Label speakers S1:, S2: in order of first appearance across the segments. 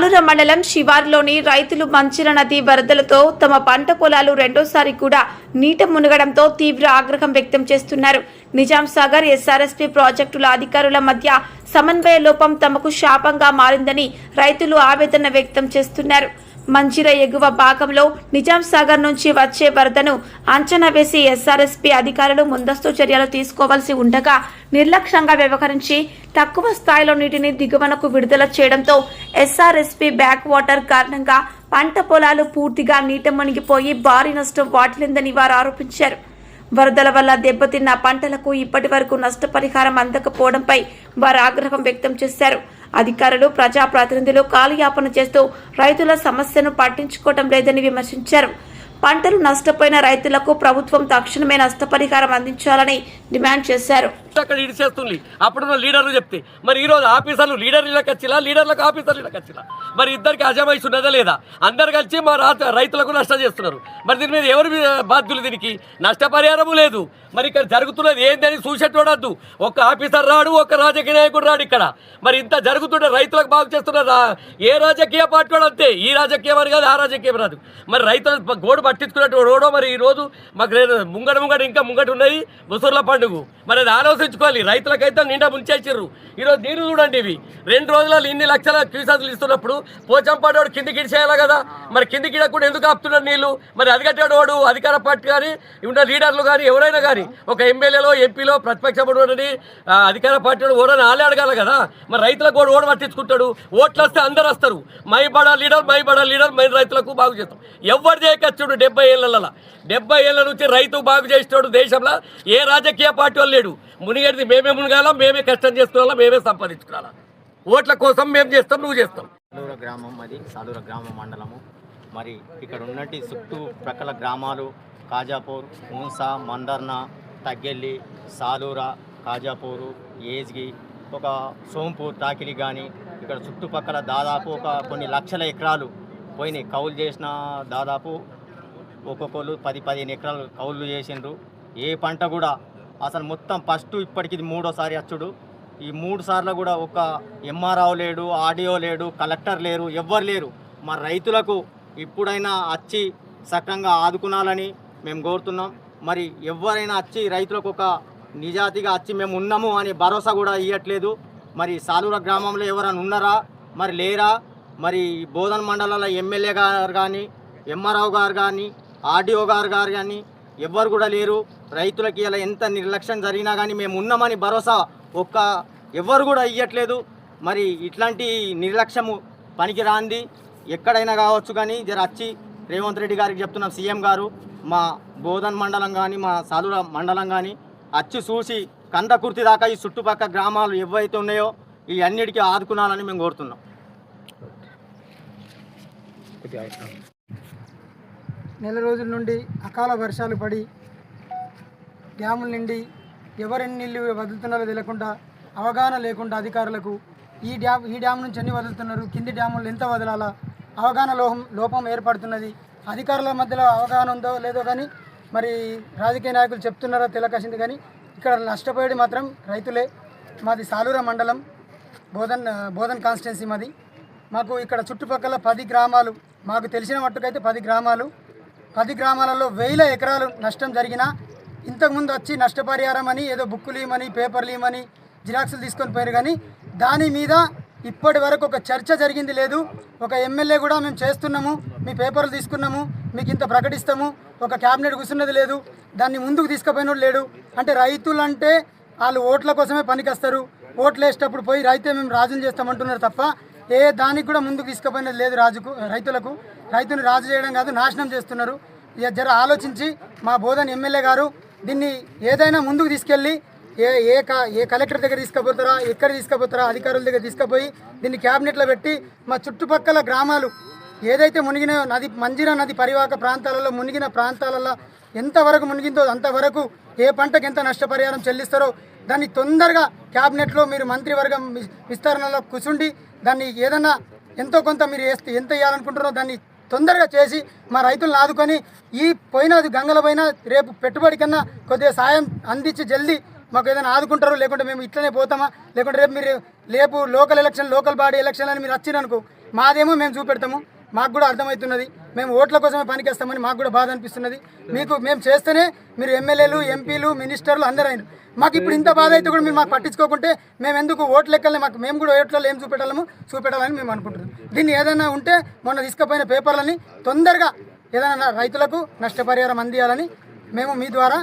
S1: సాలూర మండలం శివార్లోని రైతులు మంచిర నది వరదలతో తమ పంట పొలాలు రెండోసారి కూడా నీట మునగడంతో తీవ్ర ఆగ్రహం వ్యక్తం చేస్తున్నారు. నిజాం సాగర్ ఎస్ఆర్ఎస్పీ ప్రాజెక్టుల అధికారుల మధ్య సమన్వయ లోపం తమకు శాపంగా మారిందని రైతులు ఆవేదన వ్యక్తం చేస్తున్నారు. మంచిర ఎగువ భాగంలో నిజాం సాగర్ నుంచి వచ్చే వరదను అంచనా వేసి ఎస్ఆర్ఎస్పీ అధికారులు ముందస్తు చర్యలు తీసుకోవాల్సి ఉండగా నిర్లక్ష్యంగా వ్యవహరించి తక్కువ స్థాయిలో నీటిని దిగువనకు విడుదల చేయడంతో ఎస్ఆర్ఎస్పీ బ్యాక్ వాటర్ కారణంగా పంట పొలాలు పూర్తిగా నీట మునిగిపోయి భారీ నష్టం వాటిల్లిందని వారు ఆరోపించారు. వరదల వల్ల దెబ్బతిన్న పంటలకు ఇప్పటి వరకు నష్టపరిహారం అందకపోవడంపై వారు ఆగ్రహం వ్యక్తం చేశారు. అధికారులు ప్రజాప్రతినిధులు కాలయాపన చేస్తూ రైతుల సమస్యను పట్టించుకోవటం లేదని విమర్శించారు. పంటలు నష్టపోయిన రైతులకు ప్రభుత్వం తక్షణమే నష్టపరిహారం అందించాలని డిమాండ్ చేశారు.
S2: అక్కడ ఇడిచేస్తుంది అప్పుడున్న లీడర్లు చెప్తే మరి ఈరోజు ఆఫీసర్లు లీడర్లకు వచ్చిలా లీడర్లకు ఆఫీసర్లకు వచ్చిలా? మరి ఇద్దరికి అజమాయిషి ఉన్నదా లేదా? అందరు కలిసి మా రైతులకు నష్టం చేస్తున్నారు. మరి దీని మీద ఎవరు మీ- బాధ్యులు దీనికి? నష్టపరిహారము లేదు. మరి ఇక్కడ జరుగుతున్నది ఏందని చూసేటోడద్దు ఒక ఆఫీసర్ రాడు ఒక రాజకీయ నాయకుడు రాడు ఇక్కడ. మరి ఇంత జరుగుతుంటే రైతులకు బాగు చేస్తున్నారు ఏ రాజకీయ పార్టీ అంతే? ఈ రాజకీయం అని కాదు ఆ రాజకీయం రాదు. మరి రైతులు గోడు పట్టించుకున్నట్టు రోడో మరి ఈరోజు మాకు రే- ముంగట ముంగట ఇంకా ముంగట ఉన్నది ముసూర్ల పండుగ. మరి అది ఆలోచించుకోవాలి. రైతులకైతే నిండా ముంచేసారు ఈరోజు నీరు చూడండి ఇవి. రెండు రోజులలో ఇన్ని లక్షల క్యూసాదులు ఇస్తున్నప్పుడు పోచంపాటోడు కిందికి ఇడిచేయాలి కదా? మరి కిందికి ఇడకుండా ఎందుకు ఆపుతున్నారు నీళ్ళు? మరి అది వాడు అధికార పార్టీ కానీ ఉన్న లీడర్లు కానీ ఎవరైనా కానీ ఒక ఎమ్మెల్యేలో ఎంపీలో ప్రతిపక్ష ఓడని అధికార పార్టీ వాడు ఓడని ఆలే అడగాలి కదా? మరి రైతులకు కూడా ఓడ పట్టించుకుంటాడు. ఓట్లు వస్తే అందరు వస్తారు. మై బడా లీడర్ మై బడా లీడర్ మై రైతులకు బాగు చేస్తాం. ఎవరు చేయకొచ్చుడు డెబ్బై ఏళ్ళ డెబ్బై ఏళ్ళ నుంచి రైతు బాగు చేసేవాడు దేశంలో ఏ రాజకీయ పార్టీ వాళ్ళు లేడు. మునిగేది మేమే మునిగాల మేమే కష్టం చేసుకోవాలా మేమే సంపాదించుకోవాలా. ఓట్ల కోసం మేము చేస్తాం నువ్వు చేస్తాం
S3: సాలూర గ్రామం అది సాలూర గ్రామ మండలము. మరి ఇక్కడ ఉన్నటి చుట్టూ ప్రక్కల గ్రామాలు కాజాపూర్ మూసా మందర్న తగ్గెల్లి సాలూర కాజాపూరు ఏజ్గి ఒక సోంపూర్ తాకిలి కానీ ఇక్కడ చుట్టుపక్కల దాదాపు ఒక కొన్ని లక్షల ఎకరాలు పోయినాయి. కౌలు చేసిన దాదాపు ఒక్కొక్కరు పది పదిహేను ఎకరాలు కౌలు చేసిండ్రు. ఏ పంట కూడా అసలు మొత్తం ఫస్ట్ ఇప్పటికి ఇది మూడోసారి అచ్చుడు ఈ మూడు సార్లు కూడా ఒక ఎంఆర్ఓ లేడు ఆడియో లేడు కలెక్టర్ లేరు ఎవ్వరు లేరు. మా రైతులకు ఇప్పుడైనా వచ్చి సక్రంగా ఆదుకునాలని మేము కోరుతున్నాం. మరి ఎవరైనా వచ్చి రైతులకు ఒక నిజాతిగా వచ్చి మేము ఉన్నాము అనే భరోసా కూడా ఇవ్వట్లేదు మరి సాలూర గ్రామంలో ఎవరైనా ఉన్నారా? మరి లేరా? మరి బోధన మండలాల ఎమ్మెల్యే గారు కానీ ఎంఆర్ఓ గారు కానీ ఆర్డీఓ గారు గారు కానీ ఎవ్వరు కూడా లేరు. రైతులకి ఇలా ఎంత నిర్లక్ష్యం జరిగినా కానీ మేము ఉన్నామని భరోసా ఒక్క ఎవ్వరు కూడా ఇవ్వట్లేదు మరి ఇట్లాంటి నిర్లక్ష్యము పనికి రాంది. ఎక్కడైనా కావచ్చు కానీ జర వచ్చి రేవంత్ రెడ్డి గారికి చెప్తున్నాం సీఎం గారు మా బోధన్ మండలం కానీ మా సాధుల మండలం కానీ వచ్చి చూసి కందకుర్తి దాకా ఈ చుట్టుపక్కల గ్రామాలు ఏవైతే ఉన్నాయో ఈ అన్నిటికీ ఆదుకునాలని మేము కోరుతున్నాం.
S4: నెల రోజుల నుండి అకాల వర్షాలు పడి డ్యాముల నుండి ఎవరెన్ని నీళ్ళు వదులుతున్నారో తెలియకుండా అవగాహన లేకుండా అధికారులకు ఈ డ్యామ్ ఈ డ్యామ్ నుంచి అన్ని వదులుతున్నారు కింది డ్యాములు ఎంత వదలాలా అవగాహన లోహం లోపం ఏర్పడుతున్నది. అధికారుల మధ్యలో అవగాహన ఉందో లేదో కానీ మరి రాజకీయ నాయకులు చెప్తున్నారో తెలియకసింది కానీ ఇక్కడ నష్టపోయేది మాత్రం రైతులే. మాది సాలూర మండలం బోధన్ బోధన్ కాన్స్టిట్యున్సీ మాది. మాకు ఇక్కడ చుట్టుపక్కల పది గ్రామాలు మాకు తెలిసిన మట్టుకైతే పది గ్రామాలు. పది గ్రామాలలో వేల ఎకరాలు నష్టం జరిగినా ఇంతకుముందు వచ్చి నష్టపరిహారం అని ఏదో బుక్కులు ఇవ్వమని పేపర్లు ఇవ్వమని జిరాక్సులు తీసుకొని పోయారు. కానీ దాని మీద ఇప్పటి వరకు ఒక చర్చ జరిగింది లేదు. ఒక ఎమ్మెల్యే కూడా మేము చేస్తున్నాము మీ పేపర్లు తీసుకున్నాము మీకు ఇంత ప్రకటిస్తాము ఒక క్యాబినెట్ కూర్చున్నది లేదు దాన్ని ముందుకు తీసుకుపోయినోడు లేడు. అంటే రైతులు అంటే వాళ్ళు ఓట్ల కోసమే పనికొస్తారు. ఓట్లు వేసేటప్పుడు పోయి రైతే మేము రాజుని చేస్తామంటున్నారు తప్ప ఏ దానికి కూడా ముందుకు తీసుకుపోయినది లేదు రాజుకు రైతులకు. రైతుని రాజు చేయడం కాదు నాశనం చేస్తున్నారు. ఇక జర ఆలోచించి మా బోధన్ ఎమ్మెల్యే గారు దీన్ని ఏదైనా ముందుకు తీసుకెళ్ళి ఏ ఏ క ఏ కలెక్టర్ దగ్గర తీసుకుపోతారా ఎక్కడ తీసుకుపోతారా అధికారుల దగ్గర తీసుకుపోయి దీన్ని క్యాబినెట్లో పెట్టి మా చుట్టుపక్కల గ్రామాలు ఏదైతే మునిగిన నది మంజీరా నది పరివాహక ప్రాంతాలలో మునిగిన ప్రాంతాలలో ఎంతవరకు మునిగిందో అంతవరకు ఏ పంటకు ఎంత నష్టపరిహారం చెల్లిస్తారో దాన్ని తొందరగా క్యాబినెట్లో మీరు మంత్రివర్గం వి- విస్తరణలో కూర్చుండి దాన్ని ఏదన్నా ఎంతో కొంత మీరు వేస్తే ఎంత ఇవ్వాలనుకుంటారో దాన్ని తొందరగా చేసి మా రైతులను ఆదుకొని ఈ పోయినది గంగల పైన రేపు పెట్టుబడి కన్నా కొద్దిగా సాయం అందించి జల్దీ మాకు ఏదైనా ఆదుకుంటారు లేకుంటే మేము ఇట్లనే పోతామా లేకుంటే రేపు మీరు రేపు local election local body election అని మీరు వచ్చిరనుకో మాదేమో మేము చూపెడతాము. మాకు కూడా అర్థమవుతున్నది. మేము ఓట్ల కోసమే పనికేస్తామని మాకు కూడా బాధ అనిపిస్తున్నది. మీకు మేము చేస్తేనే మీరు ఎమ్మెల్యేలు ఎంపీలు మినిస్టర్లు అందరూ అయిన మాకు ఇప్పుడు ఇంత బాధ అయితే కూడా మీరు మాకు పట్టించుకోకుంటే మేము ఎందుకు ఓట్లు లెక్కలే మాకు మేము కూడా ఓట్లలో ఏం చూపెట్టాలము చూపెట్టాలని మేము అనుకుంటున్నాం. దీన్ని ఏదైనా ఉంటే మొన్న తీసుకుపోయిన పేపర్లని తొందరగా ఏదైనా రైతులకు నష్టపరిహారం అందియాలని మేము మీ ద్వారా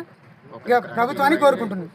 S4: ప్రభుత్వాన్ని కోరుకుంటున్నాం.